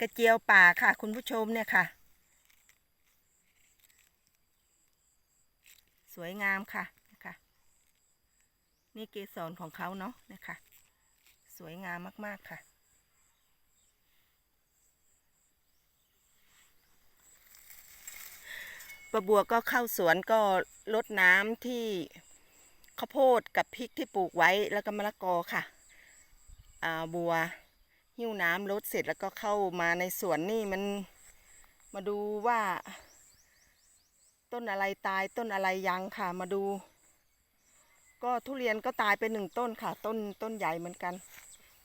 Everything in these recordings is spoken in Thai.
กระเจียวป่าค่ะ คุณผู้ชมเนี่ยค่ะ สวยงามค่ะนะคะนี่เกสรของเขาเนาะนะคะ สวยงามมากๆค่ะประบัวก็เข้าสวนก็ลดน้ำที่ข้าวโพดกับพริกที่ปลูกไว้แล้วก็มะละกอค่ะ อ่าบัว หิ้วน้ำลดเสร็จแล้วก็เข้ามาในสวนนี่มันมาดูว่า ต้นอะไรตายต้นอะไรยังค่ะ มาดู ก็ทุเรียนก็ตายไปหนึ่งต้นค่ะ ต้นต้นใหญ่เหมือนกัน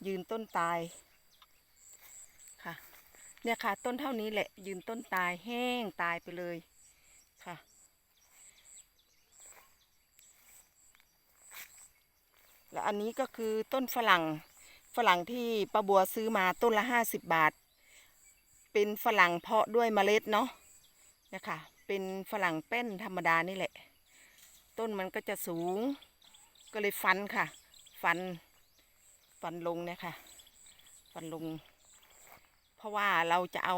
ยืนต้นตายค่ะ เนี่ยค่ะ ต้นเท่านี้แหละ ยืนต้นตายแห้งตายไปเลยค่ะและอันนี้ก็คือต้นฝรั่ง ฝรั่งที่ป้าบัวซื้อมาต้นละห้าสิบบาท เป็นฝรั่งเพาะด้วยเมล็ดเนาะนะคะเป็นฝรั่งแป้นธรรมดานี่แหละ ต้นมันก็จะสูง ก็เลยฟันค่ะ ฟันฟันลงเนี่ยค่ะฟันลง เพราะว่าเราจะเอา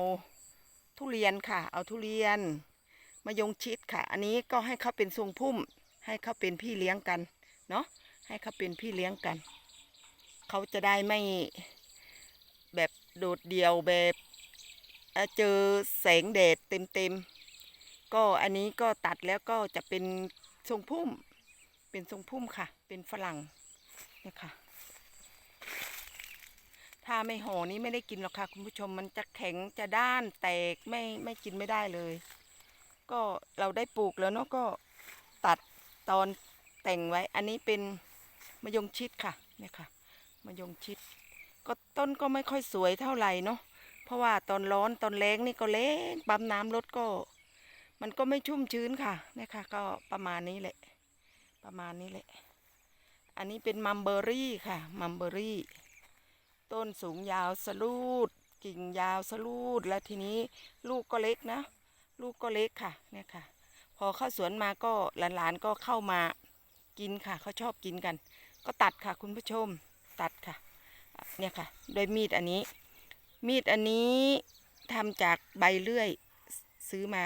ทุเรียนค่ะ เอาทุเรียนมายงชิดค่ะ อันนี้ก็ให้เขาเป็นทรงพุ่ม ให้เขาเป็นพี่เลี้ยงกัน เนาะให้เขาเป็นพี่เลี้ยงกัน เขาจะได้ไม่แบบโดดเดี่ยวแบบเจอแสงแดดเต็มๆ ก็อันนี้ก็ตัดแล้วก็จะเป็นทรงพุ่ม เป็นทรงพุ่มค่ะ เป็นฝรั่งเนี่ยค่ะ ถ้าไม่ห่อนี้ไม่ได้กินหรอกค่ะ คุณผู้ชมมันจะแข็งจะด้านแตกไม่ไม่กินไม่ได้เลย ก็เราได้ปลูกแล้วเนาะก็ตัดตอนแต่งไว้ อันนี้เป็นมะยงชิดค่ะเนี่ยค่ะ มะยงชิด ก็ต้นก็ไม่ค่อยสวยเท่าไหร่เนาะเพราะว่าตอนร้อนตอนแรงนี่ก็เล้งปั๊มน้ำรถก็ มันก็ไม่ชุ่มชื้นค่ะเนี่ยค่ะก็ประมาณนี้แหละ ประมาณนี้แหละ อันนี้เป็นมัมเบอรี่ค่ะมัมเบอรี่ ต้นสูงยาวสลูดกิ่งยาวสลูดแล้วทีนี้ลูกก็เล็กนะ ลูกก็เล็กค่ะเนี่ยค่ะ พอเข้าสวนมาก็หลานๆก็เข้ามากินค่ะเขาชอบกินกัน ก็ตัดค่ะคุณผู้ชม ตัดค่ะเนี่ยค่ะ โดยมีดอันนี้ มีดอันนี้ทำจากใบเลื่อยซื้อมา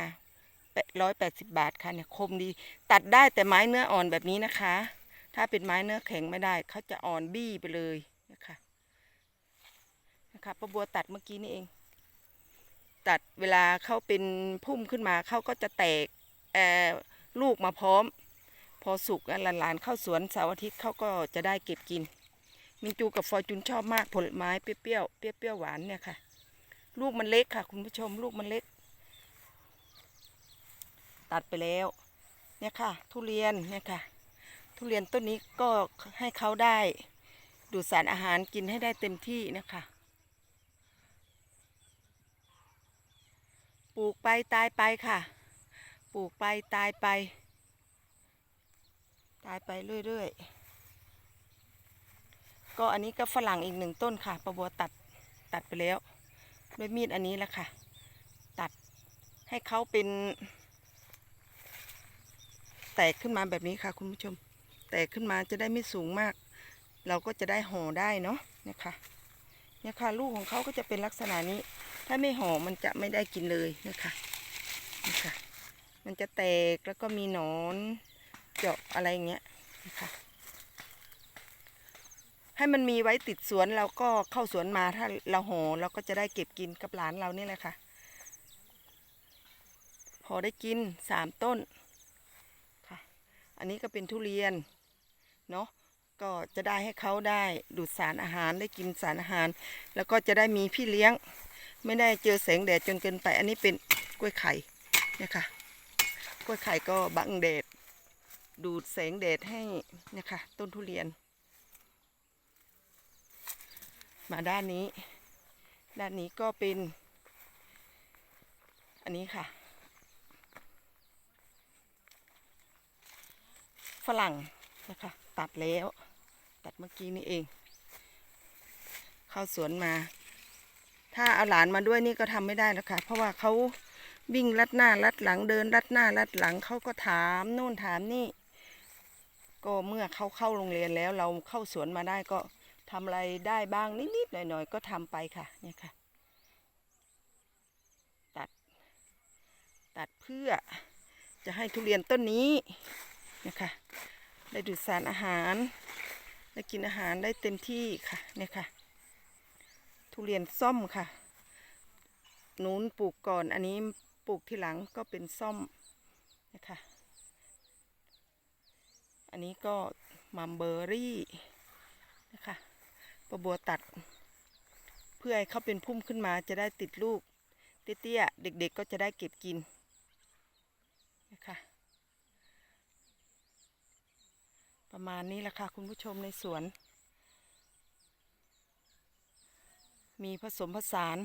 ร้อยแปดสิบบาทค่ะเนี่ยคมดี ตัดได้แต่ไม้เนื้ออ่อนแบบนี้นะคะ ถ้าเป็นไม้เนื้อแข็งไม่ได้เขาจะอ่อนบี้ไปเลยนะคะนะคะป้าบัวตัดเมื่อกี้นี่เอง ตัดเวลาเขาเป็นพุ่มขึ้นมาเขาก็จะแตกเอ่อลูกมาพร้อม พอสุกแล้วหลานๆเข้าสวนเสาร์อาทิตย์เขาก็จะได้เก็บกิน มินจูกับฟอร์จูนชอบมากผลไม้เปรี้ยวๆเปรี้ยวๆหวานเนี่ยค่ะ ลูกมันเล็กค่ะ คุณผู้ชมลูกมันเล็ก ตัดไปแล้ว เนี่ยค่ะ ทุเรียนเนี่ยค่ะ ทุเรียนต้นนี้ก็ให้เขาได้ ดูดสารอาหารกินให้ได้เต็มที่นะคะปลูกไปตายไปค่ะ ปลูกไปตายไป ตายไปเรื่อยๆ ก็อันนี้ก็ฝรั่งอีกหนึ่งต้นค่ะประบัวตัดตัดไปแล้วด้วยมีดอันนี้แหละค่ะ ตัดให้เขาเป็น แตกขึ้นมาแบบนี้ค่ะ คุณผู้ชม แตกขึ้นมาจะได้ไม่สูงมาก เราก็จะได้ห่อได้เนาะเนี่ยค่ะเนี่ยค่ะลูกของเขาก็จะเป็นลักษณะนี้ ถ้าไม่ห่อมันจะไม่ได้กินเลยเนี่ยค่ะนี่ค่ะ มันจะแตกแล้วก็มีหนอนเจาะอะไรอย่างเงี้ยนะคะ ให้มันมีไว้ติดสวนเราก็เข้าสวนมาถ้าเราโหเราก็จะได้เก็บกินกับหลานเรานี่แหละค่ะ พอได้กินสามต้นค่ะ อันนี้ก็เป็นทุเรียนเนาะก็จะได้ให้เขาได้ดูดสารอาหารได้กินสารอาหาร แล้วก็จะได้มีพี่เลี้ยง ไม่ได้เจอแสงแดดจนเกินไป อันนี้เป็นกล้วยไข่เนี่ยค่ะกล้วยไข่ก็บังแดดดูดแสงแดดให้เนี่ยค่ะต้นทุเรียน มาด้านนี้ ด้านนี้ก็เป็น อันนี้ค่ะ ฝรั่งนะคะ ตัดแล้ว ตัดเมื่อกี้นี่เอง เข้าสวนมา ถ้าเอาหลานมาด้วยนี่ก็ทำไม่ได้แล้วค่ะเพราะว่าเขาวิ่งลัดหน้าลัดหลังเดินลัดหน้าลัดหลังเขาก็ถามโน่นถามนี่ ก็เมื่อเขาเข้าโรงเรียนแล้วเราเข้าสวนมาได้ก็ ทำอะไรได้บ้างนิดๆหน่อยๆก็ทำไปค่ะเนี่ยค่ะ ตัด ตัดเพื่อจะให้ทุเรียนต้นนี้นะคะได้ดูดสารอาหาร ได้กินอาหารได้เต็มที่ค่ะเนี่ยค่ะ ทุเรียนส้มค่ะนูนปลูกก่อนอันนี้ปลูกทีหลังก็เป็นส้มนะคะ อันนี้ก็มัมเบอรี่นะคะ ปะบัวตัด เพื่อให้เขาเป็นพุ่มขึ้นมาจะได้ติดลูก เตี้ยๆเด็กๆก็จะได้เก็บกินนะคะประมาณนี้แหละค่ะคุณผู้ชมในสวน มีผสมผสาน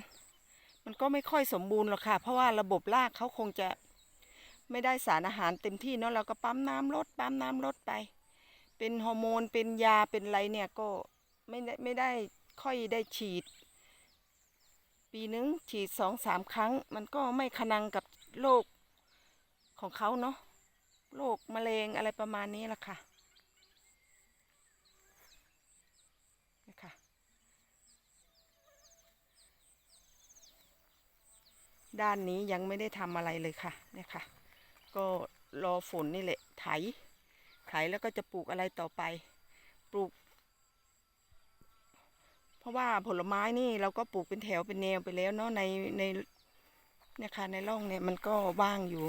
มันก็ไม่ค่อยสมบูรณ์หรอกค่ะ เพราะว่าระบบรากเขาคงจะไม่ได้สารอาหารเต็มที่เนาะเราก็ปั๊มน้ำลดปั๊มน้ำลดไป เป็นฮอร์โมนเป็นยาเป็นอะไรเนี่ยก็ ไม่ได้ไม่ได้ค่อยได้ฉีด ปีนึงฉีดสองสามครั้ง มันก็ไม่ขนังกับโรคของเขาเนาะโรคมะเร็งอะไรประมาณนี้แหละค่ะนะคะด้านนี้ยังไม่ได้ทำอะไรเลยค่ะเนี่ยค่ะ ก็รอฝนนี่แหละไถไถแล้วก็จะปลูกอะไรต่อไป ปลูก เพราะว่าผลไม้นี่เราก็ปลูกเป็นแถวเป็นแนวไปแล้วเนาะในในเนี่ยค่ะในร่องเนี่ยมันก็ว่างอยู่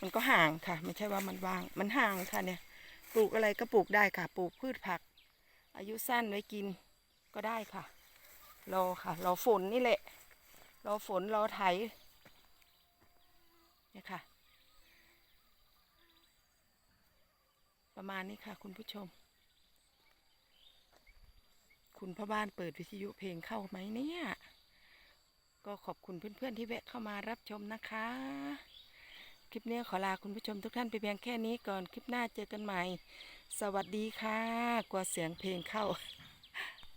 มันก็ห่างค่ะ ไม่ใช่ว่ามันว่าง มันห่างค่ะเนี่ย ปลูกอะไรก็ปลูกได้ค่ะ ปลูกพืชผัก อายุสั้นไว้กินก็ได้ค่ะ รอค่ะ รอฝนนี่แหละ รอฝนรอไถเนี่ยค่ะ ประมาณนี้ค่ะคุณผู้ชม คุณพ่อบ้านเปิดวิทยุเพลงเข้าไหมเนี่ย ก็ขอบคุณเพื่อนๆที่แวะเข้ามารับชมนะคะ คลิปนี้ขอลาคุณผู้ชมทุกท่านไปเพียงแค่นี้ก่อน คลิปหน้าเจอกันใหม่ สวัสดีค่ะ กว่าเสียงเพลงเข้า